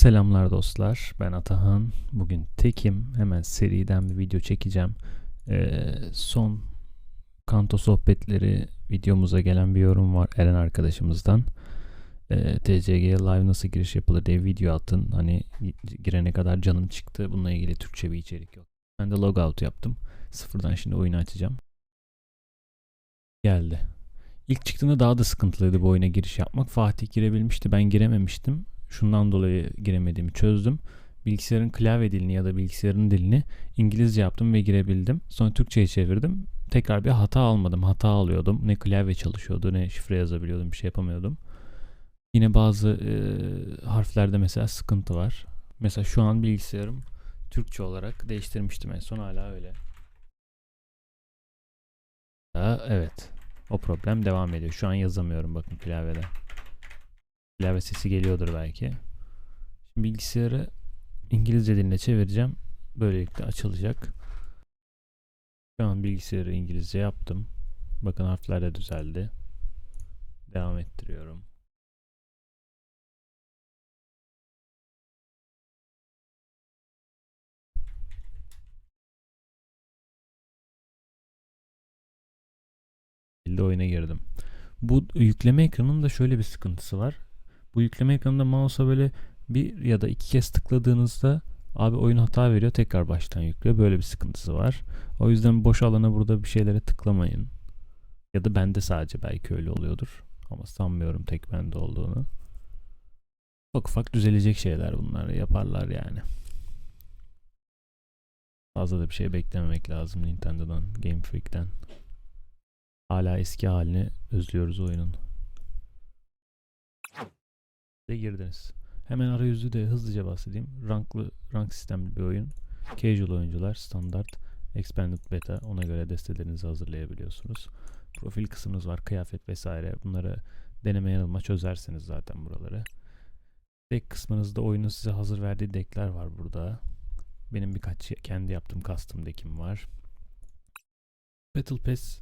Selamlar dostlar, ben Atahan. Bugün tekim, hemen seriden bir video çekeceğim. Ee, son kanto sohbetleri videomuza gelen bir yorum var Eren arkadaşımızdan. Ee, TCG'ye live nasıl giriş yapılır diye video attın. Hani girene kadar canım çıktı. Bununla ilgili Türkçe bir içerik yok. Ben de logout yaptım. Sıfırdan şimdi oyunu açacağım. Geldi. İlk çıktığında daha da sıkıntılıydı bu oyuna giriş yapmak. Fatih girebilmişti, ben girememiştim şundan dolayı giremediğimi çözdüm. Bilgisayarın klavye dilini ya da bilgisayarın dilini İngilizce yaptım ve girebildim. Sonra Türkçe'ye çevirdim. Tekrar bir hata almadım. Hata alıyordum. Ne klavye çalışıyordu ne şifre yazabiliyordum. Bir şey yapamıyordum. Yine bazı e, harflerde mesela sıkıntı var. Mesela şu an bilgisayarım Türkçe olarak değiştirmiştim en son hala öyle. Evet. O problem devam ediyor. Şu an yazamıyorum bakın klavyede. Klavye sesi geliyordur belki. Şimdi bilgisayarı İngilizce diline çevireceğim. Böylelikle açılacak. Şu an bilgisayarı İngilizce yaptım. Bakın harfler de düzeldi. Devam ettiriyorum. oyuna girdim. Bu yükleme ekranının da şöyle bir sıkıntısı var. Bu yükleme ekranında mouse'a böyle bir ya da iki kez tıkladığınızda abi oyun hata veriyor tekrar baştan yüklüyor. Böyle bir sıkıntısı var. O yüzden boş alana burada bir şeylere tıklamayın. Ya da bende sadece belki öyle oluyordur. Ama sanmıyorum tek bende olduğunu. Ufak ufak düzelecek şeyler bunlar. Yaparlar yani. Fazla da bir şey beklememek lazım Nintendo'dan, Game Freak'ten. Hala eski halini özlüyoruz oyunun de girdiniz. Hemen arayüzü de hızlıca bahsedeyim. Ranklı, rank sistemli bir oyun. Casual oyuncular, standart, expanded beta ona göre destelerinizi hazırlayabiliyorsunuz. Profil kısmınız var, kıyafet vesaire. Bunları deneme yanılma çözersiniz zaten buraları. Deck kısmınızda oyunun size hazır verdiği deckler var burada. Benim birkaç kendi yaptığım custom deck'im var. Battle Pass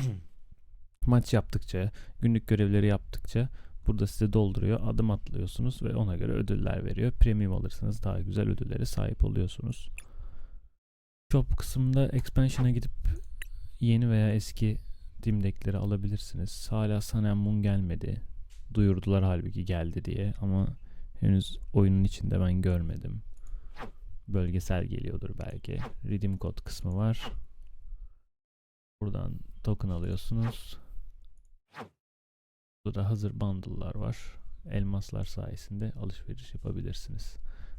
maç yaptıkça, günlük görevleri yaptıkça Burada size dolduruyor. Adım atlıyorsunuz ve ona göre ödüller veriyor. Premium alırsanız daha güzel ödüllere sahip oluyorsunuz. Shop kısmında expansion'a gidip yeni veya eski dim deckleri alabilirsiniz. Hala Sun Moon gelmedi. Duyurdular halbuki geldi diye ama henüz oyunun içinde ben görmedim. Bölgesel geliyordur belki. Redeem code kısmı var. Buradan token alıyorsunuz. Burada hazır bundle'lar var. Elmaslar sayesinde alışveriş yapabilirsiniz.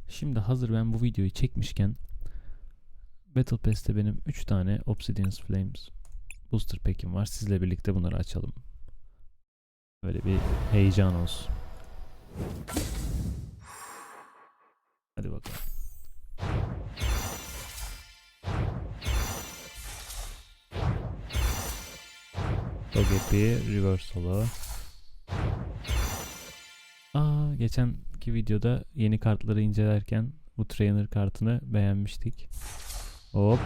Şimdi hazır ben bu videoyu çekmişken Battle Pass'te benim 3 tane Obsidian Flames booster pack'im var. Sizle birlikte bunları açalım. Böyle bir heyecan olsun. Hadi bakalım. Togepi Reversal geçenki videoda yeni kartları incelerken bu trainer kartını beğenmiştik. Hop.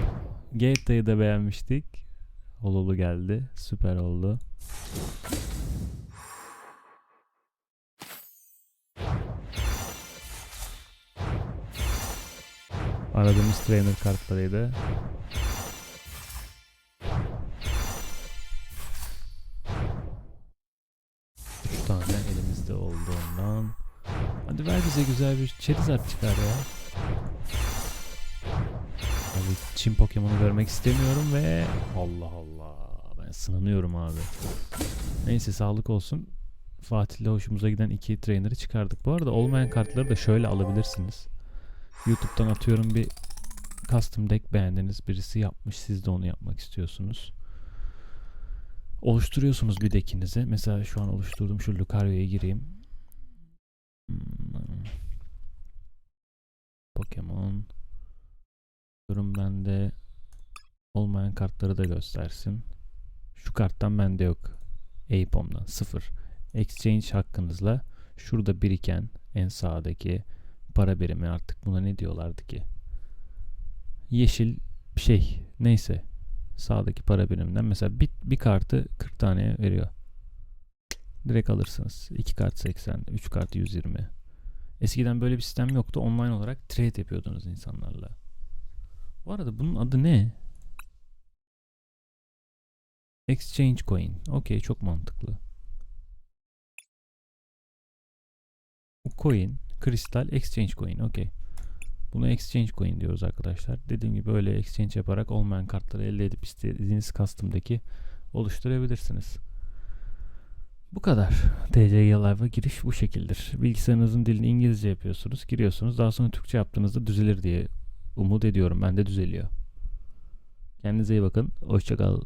Gate'dayı da beğenmiştik. Hololu geldi. Süper oldu. Aradığımız trainer kartlarıydı. Hadi ver bize güzel bir Charizard çıkar ya. Abi Çin Pokemon'u görmek istemiyorum ve Allah Allah ben sınanıyorum abi. Neyse sağlık olsun. Fatih'le hoşumuza giden iki trainer'ı çıkardık. Bu arada olmayan kartları da şöyle alabilirsiniz. YouTube'dan atıyorum bir custom deck beğendiniz. Birisi yapmış siz de onu yapmak istiyorsunuz. Oluşturuyorsunuz bir deckinizi. Mesela şu an oluşturduğum şu Lucario'ya gireyim. Pokemon. Durum bende olmayan kartları da göstersin. Şu karttan bende yok. Apom'dan sıfır. Exchange hakkınızla şurada biriken en sağdaki para birimi artık buna ne diyorlardı ki? Yeşil şey neyse sağdaki para biriminden mesela bir, bir kartı 40 tane veriyor. Direkt alırsınız. 2 kart 80, 3 kart 120. Eskiden böyle bir sistem yoktu. Online olarak trade yapıyordunuz insanlarla. Bu arada bunun adı ne? Exchange coin. Okey çok mantıklı. Bu coin, kristal exchange coin. Okey. Buna exchange coin diyoruz arkadaşlar. Dediğim gibi böyle exchange yaparak olmayan kartları elde edip istediğiniz custom'daki oluşturabilirsiniz. Bu kadar. TCG Live'a giriş bu şekildir. Bilgisayarınızın dilini İngilizce yapıyorsunuz, giriyorsunuz. Daha sonra Türkçe yaptığınızda düzelir diye umut ediyorum. Ben de düzeliyor. Kendinize iyi bakın. Hoşçakal.